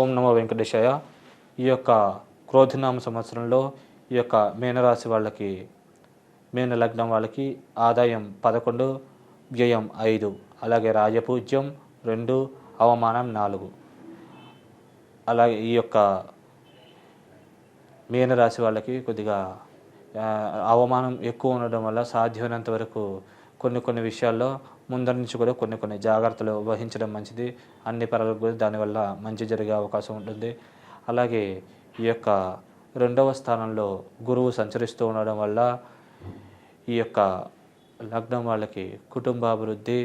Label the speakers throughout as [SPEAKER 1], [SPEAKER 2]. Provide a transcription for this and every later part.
[SPEAKER 1] ఓం నమో వెంకటేశాయ. ఈ యొక్క క్రోధినామ సంవత్సరంలో ఈ యొక్క మీనరాశి వాళ్ళకి మీన లగ్నం వాళ్ళకి ఆదాయం పదకొండు వ్యయం ఐదు అలాగే రాజపూజ్యం రెండు అవమానం నాలుగు. అలాగే ఈ యొక్క మీనరాశి వాళ్ళకి కొద్దిగా అవమానం ఎక్కువ ఉండడం వల్ల సాధ్యమైనంత వరకు కొన్ని కొన్ని విషయాల్లో ముందర నుంచి కూడా కొన్ని కొన్ని జాగ్రత్తలు వహించడం మంచిది. అన్ని పరాలకు కూడా దానివల్ల మంచి జరిగే అవకాశం ఉంటుంది. అలాగే ఈ యొక్క రెండవ స్థానంలో గురువు సంచరిస్తూ ఉండడం వల్ల ఈ యొక్క లగ్నం వాళ్ళకి కుటుంబాభివృద్ధి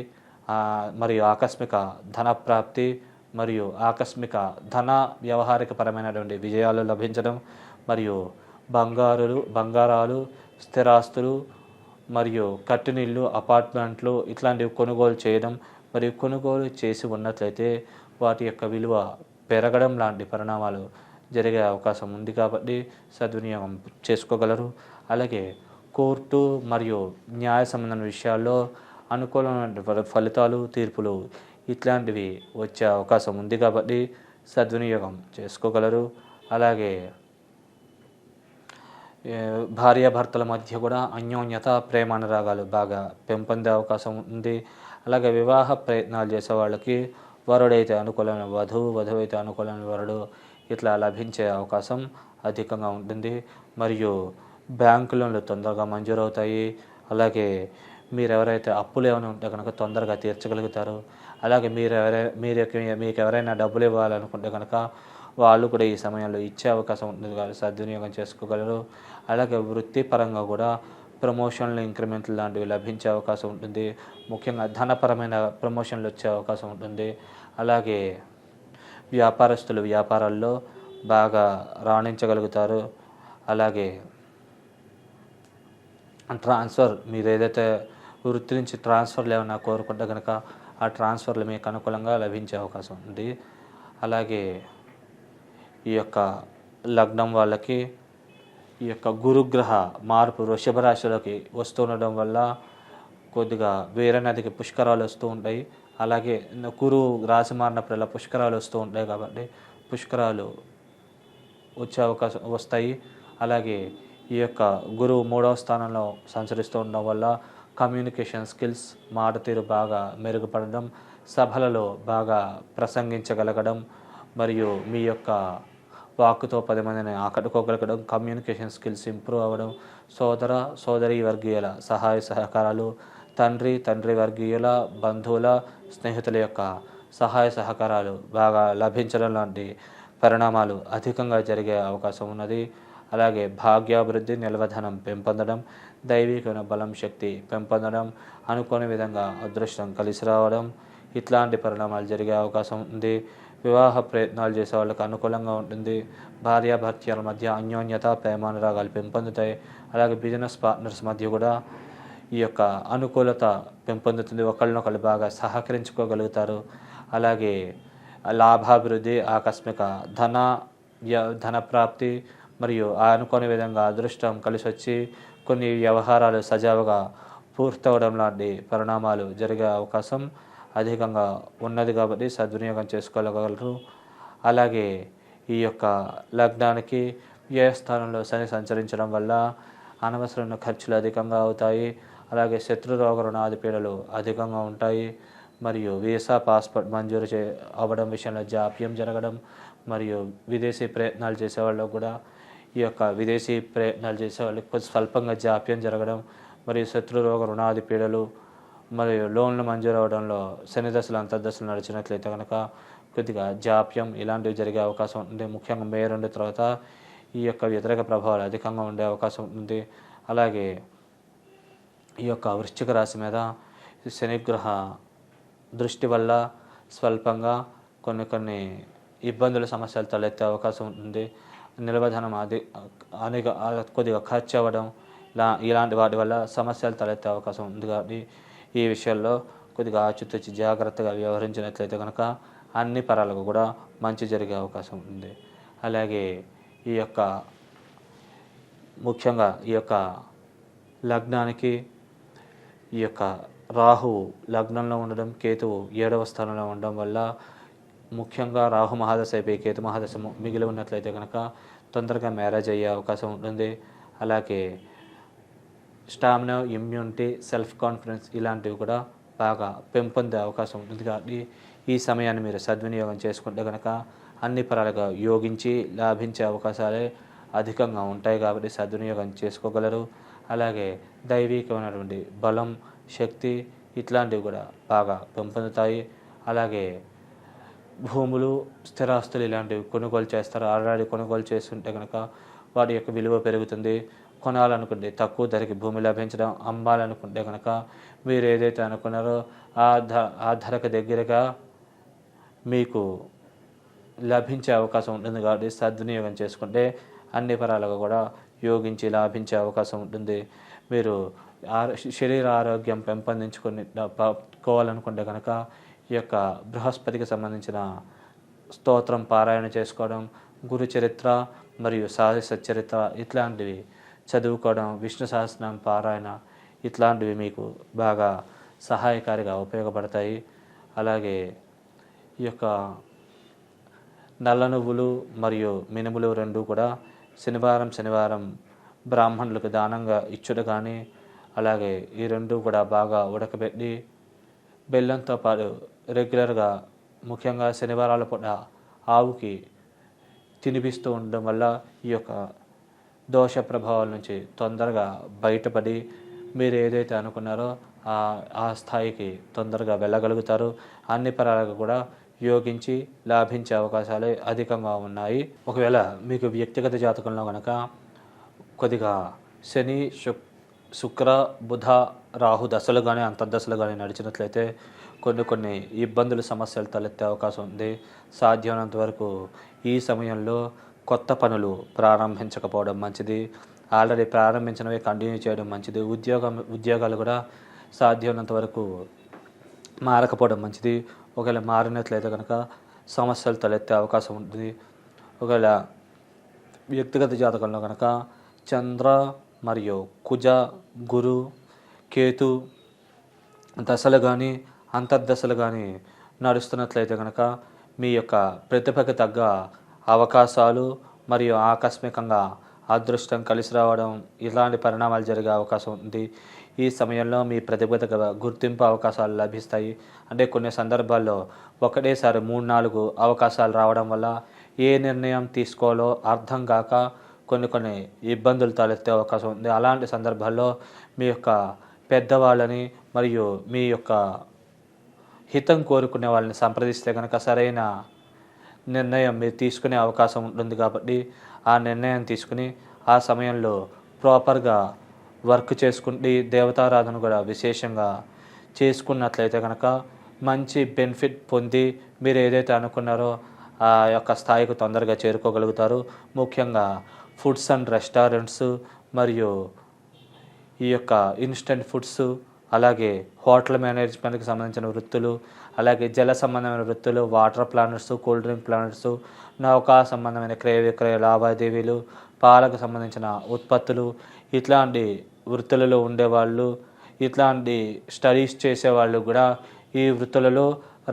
[SPEAKER 1] మరియు ఆకస్మిక ధన ప్రాప్తి మరియు ఆకస్మిక ధన వ్యవహారిక పరమైనటువంటి విజయాలు లభించడం మరియు బంగారులు బంగారాలు స్థిరాస్తులు మరియు కట్టినిళ్ళు అపార్ట్మెంట్లు ఇట్లాంటివి కొనుగోలు చేయడం మరియు కొనుగోలు చేసి ఉన్నట్లయితే వాటి యొక్క విలువ పెరగడం లాంటి పరిణామాలు జరిగే అవకాశం ఉంది కాబట్టి సద్వినియోగం చేసుకోగలరు. అలాగే కోర్టు మరియు న్యాయ సంబంధమైన విషయాల్లో అనుకూలమైన ఫలితాలు తీర్పులు ఇట్లాంటివి వచ్చే అవకాశం ఉంది కాబట్టి సద్వినియోగం చేసుకోగలరు. అలాగే భార్యాభర్తల మధ్య కూడా అన్యోన్యత ప్రేమ అనురాగాలు బాగా పెంపొందే అవకాశం ఉంది. అలాగే వివాహ ప్రయత్నాలు చేసే వాళ్ళకి వరుడైతే అనుకూలమైన వధువు వధువు అయితే అనుకూలమైన వరుడు ఇట్లా లభించే అవకాశం అధికంగా ఉంటుంది. మరియు బ్యాంకు లోన్లు తొందరగా మంజూరవుతాయి. అలాగే మీరు ఎవరైతే అప్పులు ఏమైనా ఉంటే కనుక తొందరగా తీర్చగలుగుతారు. అలాగే మీరు ఎవరై మీరు మీకు ఎవరైనా డబ్బులు ఇవ్వాలనుకుంటే కనుక వాళ్ళు కూడా ఈ సమయంలో ఇచ్చే అవకాశం ఉంటుంది కాబట్టి సద్వినియోగం చేసుకోగలరు. అలాగే వృత్తిపరంగా కూడా ప్రమోషన్లు ఇంక్రిమెంట్లు లాంటివి లభించే అవకాశం ఉంటుంది. ముఖ్యంగా ధనపరమైన ప్రమోషన్లు వచ్చే అవకాశం ఉంటుంది. అలాగే వ్యాపారస్తులు వ్యాపారాల్లో బాగా రాణించగలుగుతారు. అలాగే ట్రాన్స్ఫర్ మీరు ఏదైతే వృత్తి నుంచి ట్రాన్స్ఫర్లు ఏమైనా కోరుకుంటే కనుక ఆ ట్రాన్స్ఫర్లు మీకు అనుకూలంగా లభించే అవకాశం ఉంది. అలాగే ఈ యొక్క లగ్నం వాళ్ళకి ఈ యొక్క గురుగ్రహ మార్పు వృషభ రాశిలోకి వస్తుండడం వల్ల కొద్దిగా వేరే నదికి పుష్కరాలు వస్తూ ఉంటాయి. అలాగే కురు రాశి మారినప్పుడల్లా పుష్కరాలు వస్తూ ఉంటాయి కాబట్టి పుష్కరాలు వచ్చే అవకాశం వస్తాయి. అలాగే ఈ యొక్క గురువు మూడవ స్థానంలో సంచరిస్తూ ఉండడం వల్ల కమ్యూనికేషన్ స్కిల్స్ మాట తీరు బాగా మెరుగుపడడం సభలలో బాగా ప్రసంగించగలగడం మరియు మీ యొక్క వాక్కుతో పది మందిని ఆకట్టుకోగలగడం కమ్యూనికేషన్ స్కిల్స్ ఇంప్రూవ్ అవ్వడం సోదర సోదరి వర్గీయుల సహాయ సహకారాలు తండ్రి తండ్రి వర్గీయుల బంధువుల స్నేహితుల యొక్క సహాయ సహకారాలు బాగా లభించడం లాంటి పరిణామాలు అధికంగా జరిగే అవకాశం ఉన్నది. అలాగే భాగ్యాభివృద్ధి నిల్వధనం పెంపొందడం దైవికమైన బలం శక్తి పెంపొందడం అనుకోని విధంగా అదృష్టం కలిసి రావడం ఇట్లాంటి పరిణామాలు జరిగే అవకాశం ఉంది. వివాహ ప్రయత్నాలు చేసే వాళ్ళకి అనుకూలంగా ఉంటుంది. భార్యాభర్తల మధ్య అన్యోన్యత ప్రేమానురాగాలు పెంపొందుతాయి. అలాగే బిజినెస్ పార్ట్నర్స్ మధ్య కూడా ఈ యొక్క అనుకూలత పెంపొందుతుంది. ఒకళ్ళనొకళ్ళు బాగా సహకరించుకోగలుగుతారు. అలాగే లాభాభివృద్ధి ఆకస్మిక ధన వ్య- ధన ప్రాప్తి మరియు ఆ అనుకోని విధంగా అదృష్టం కలిసి వచ్చి కొన్ని వ్యవహారాలు సజావుగా పూర్తవడం లాంటి పరిణామాలు జరిగే అవకాశం అధికంగా ఉన్నది కాబట్టి సద్వినియోగం చేసుకోగలరు. అలాగే ఈ యొక్క లగ్నానికి వ్యయస్థానంలో శని సంచరించడం వల్ల అనవసరమైన ఖర్చులు అధికంగా అవుతాయి. అలాగే శత్రు రోగ రుణాది పీడలు అధికంగా ఉంటాయి. మరియు వీసా పాస్పోర్ట్ మంజూరు చే అవ్వడం విషయంలో జాప్యం జరగడం మరియు విదేశీ ప్రయత్నాలు చేసేవాళ్ళు కూడా ఈ యొక్క విదేశీ ప్రయత్నాలు చేసేవాళ్ళకి కొంచెం స్వల్పంగా జాప్యం జరగడం మరియు శత్రు రోగ రుణాది పీడలు మరియు లోన్లు మంజూరు అవడంలో శని దశలు అంతర్దశలు నడిచినట్లయితే కనుక కొద్దిగా జాప్యం ఇలాంటివి జరిగే అవకాశం ఉంది ముఖ్యంగా మే రెండు తర్వాత ఈ యొక్క వ్యతిరేక ప్రభావాలు అధికంగా ఉండే అవకాశం ఉంది అలాగే ఈ యొక్క వృశ్చిక రాశి మీద శనిగ్రహ దృష్టి వల్ల స్వల్పంగా కొన్ని కొన్ని ఇబ్బందుల సమస్యలు తలెత్తే అవకాశం ఉంటుంది. నిల్వధనం అది అనేక కొద్దిగా ఖర్చు అవ్వడం ఇలా ఇలాంటి వాటి వల్ల సమస్యలు తలెత్తే అవకాశం ఉంది. కాబట్టి ఈ విషయాల్లో కొద్దిగా ఆచితూచి జాగ్రత్తగా వ్యవహరించినట్లయితే కనుక అన్ని పరాలకు కూడా మంచి జరిగే అవకాశం ఉంది. అలాగే ఈ యొక్క ముఖ్యంగా ఈ యొక్క లగ్నానికి ఈ యొక్క రాహువు లగ్నంలో ఉండడం కేతువు ఏడవ స్థానంలో ఉండడం వల్ల ముఖ్యంగా రాహు మహాదశ అయిపోయి కేతు మహాదశ మిగిలి ఉన్నట్లయితే కనుక తొందరగా మ్యారేజ్ అయ్యే అవకాశం ఉంటుంది. అలాగే స్టామినా ఇమ్యూనిటీ సెల్ఫ్ కాన్ఫిడెన్స్ ఇలాంటివి కూడా బాగా పెంపొందే అవకాశం ఉంటుంది కాబట్టి ఈ సమయాన్ని మీరు సద్వినియోగం చేసుకుంటే కనుక అన్ని పరాలుగా యోగించి లాభించే అవకాశాలే అధికంగా ఉంటాయి కాబట్టి సద్వినియోగం చేసుకోగలరు. అలాగే దైవికమైనటువంటి బలం శక్తి ఇట్లాంటివి కూడా బాగా పెంపొందుతాయి. అలాగే భూములు స్థిరాస్తులు ఇలాంటివి కొనుగోలు చేస్తారు. ఆల్రెడీ కొనుగోలు చేస్తుంటే కనుక వాటి యొక్క విలువ పెరుగుతుంది. కొనాలనుకుంటే తక్కువ ధరకి భూమి లభించడం అమ్మాలనుకుంటే కనుక మీరు ఏదైతే అనుకున్నారో ఆ ధ ఆ ధరకు దగ్గరగా మీకు లభించే అవకాశం ఉంటుంది కాబట్టి సద్వినియోగం చేసుకుంటే అన్ని పరాలుగా కూడా యోగించి లాభించే అవకాశం ఉంటుంది. మీరు శరీర ఆరోగ్యం పెంపొందించుకుని కోవాలనుకుంటే కనుక ఈ యొక్క బృహస్పతికి సంబంధించిన స్తోత్రం పారాయణ చేసుకోవడం గురు చరిత్ర మరియు సాహస చరిత్ర ఇట్లాంటివి చదువుకోవడం విష్ణు సహస్రం పారాయణ ఇట్లాంటివి మీకు బాగా సహాయకారిగా ఉపయోగపడతాయి. అలాగే ఈ యొక్క నల్ల నువ్వులు మరియు మినుములు రెండు కూడా శనివారం శనివారం బ్రాహ్మణులకు దానంగా ఇచ్చుడు కానీ అలాగే ఈ రెండు కూడా బాగా ఉడకబెట్టి బెల్లంతో పాటు రెగ్యులర్గా ముఖ్యంగా శనివారాల పూట ఆవుకి తినిపిస్తూ ఉండడం వల్ల ఈ యొక్క దోష ప్రభావాల నుంచి తొందరగా బయటపడి మీరు ఏదైతే అనుకున్నారో ఆ స్థాయికి తొందరగా వెళ్ళగలుగుతారు. అన్ని పరాలకు కూడా యోగించి లాభించే అవకాశాలు అధికంగా ఉన్నాయి. ఒకవేళ మీకు వ్యక్తిగత జాతకంలో కనుక కొద్దిగా శని శుక్ శుక్ర బుధ రాహు దశలు కానీ అంతర్దశలు కానీ నడిచినట్లయితే కొన్ని కొన్ని ఇబ్బందులు సమస్యలు తలెత్తే అవకాశం ఉంది. సాధ్యమైనంత వరకు ఈ సమయంలో కొత్త పనులు ప్రారంభించకపోవడం మంచిది. ఆల్రెడీ ప్రారంభించినవి కంటిన్యూ చేయడం మంచిది. ఉద్యోగం ఉద్యోగాలు కూడా సాధ్యమైనంత వరకు మారకపోవడం మంచిది. ఒకవేళ మారినట్లయితే కనుక సమస్యలు తలెత్తే అవకాశం ఉంటుంది. ఒకవేళ వ్యక్తిగత జాతకంలో కనుక చంద్ర మరియు కుజ గురు కేతు దశలు కానీ అంతర్దశలు కానీ నడుస్తున్నట్లయితే కనుక మీ యొక్క ప్రతిభకు తగ్గ అవకాశాలు మరియు ఆకస్మికంగా అదృష్టం కలిసి రావడం ఇలాంటి పరిణామాలు జరిగే అవకాశం ఉంది. ఈ సమయంలో మీ ప్రతిభత గుర్తింపు అవకాశాలు లభిస్తాయి. అంటే కొన్ని సందర్భాల్లో ఒకటేసారి మూడు నాలుగు అవకాశాలు రావడం వల్ల ఏ నిర్ణయం తీసుకోవాలో అర్థం కాక కొన్ని కొన్ని ఇబ్బందులు తలెత్తే అవకాశం ఉంది. అలాంటి సందర్భాల్లో మీ యొక్క పెద్దవాళ్ళని మరియు మీ యొక్క హితం కోరుకునే వాళ్ళని సంప్రదిస్తే కనుక సరైన నిర్ణయం మీరు తీసుకునే అవకాశం ఉంటుంది కాబట్టి ఆ నిర్ణయం తీసుకుని ఆ సమయంలో ప్రాపర్గా వర్క్ చేసుకుంటే దేవతారాధన కూడా విశేషంగా చేసుకున్నట్లయితే కనుక మంచి బెనిఫిట్ పొంది మీరు ఏదైతే అనుకున్నారో ఆ యొక్క స్థాయికి తొందరగా చేరుకోగలుగుతారు. ముఖ్యంగా ఫుడ్స్ అండ్ రెస్టారెంట్స్ మరియు ఈ యొక్క ఇన్స్టెంట్ ఫుడ్స్ అలాగే హోటల్ మేనేజ్మెంట్కి సంబంధించిన వృత్తులు అలాగే జల సంబంధమైన వృత్తులు water planners cool drink planners నౌకా సంబంధమైన క్రయ విక్రయ లావాదేవీలు పాలకు సంబంధించిన ఉత్పత్తులు ఇట్లాంటి వృత్తులలో ఉండేవాళ్ళు ఇట్లాంటి స్టడీస్ చేసేవాళ్ళు కూడా ఈ వృత్తులలో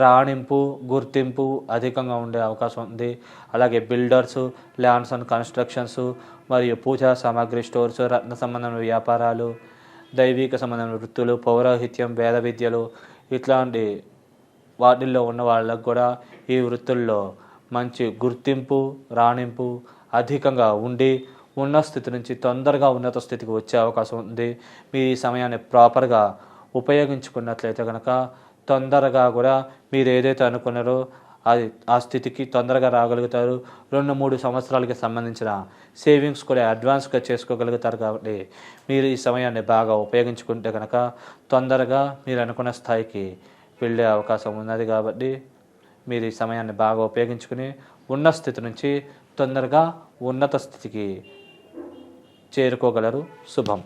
[SPEAKER 1] రాణింపు గుర్తింపు అధికంగా ఉండే అవకాశం ఉంది. అలాగే బిల్డర్స్ ల్యాండ్స్ అండ్ కన్స్ట్రక్షన్స్ మరియు పూజా సామాగ్రి స్టోర్స్ రత్న సంబంధమైన వ్యాపారాలు దైవిక సంబంధమైన వృత్తులు పౌరోహిత్యం వేద విద్యలు ఇట్లాంటి వాటిల్లో ఉన్న వాళ్ళకు కూడా ఈ వృత్తుల్లో మంచి గుర్తింపు రాణింపు అధికంగా ఉండి ఉన్న స్థితి నుంచి తొందరగా ఉన్నత స్థితికి వచ్చే అవకాశం ఉంది. మీ ఈ సమయాన్ని ప్రాపర్గా ఉపయోగించుకున్నట్లయితే కనుక తొందరగా కూడా మీరు ఏదైతే అనుకున్నారో అది ఆ స్థితికి తొందరగా రాగలుగుతారు. రెండు మూడు సంవత్సరాలకి సంబంధించిన సేవింగ్స్ కూడా అడ్వాన్స్గా చేసుకోగలుగుతారు కాబట్టి మీరు ఈ సమయాన్ని బాగా ఉపయోగించుకుంటే కనుక తొందరగా మీరు అనుకున్న స్థాయికి వెళ్ళే అవకాశం ఉన్నది కాబట్టి మీరు ఈ సమయాన్ని బాగా ఉపయోగించుకుని ఉన్న స్థితి నుంచి తొందరగా ఉన్నత స్థితికి చేరుకోగలరు. శుభం.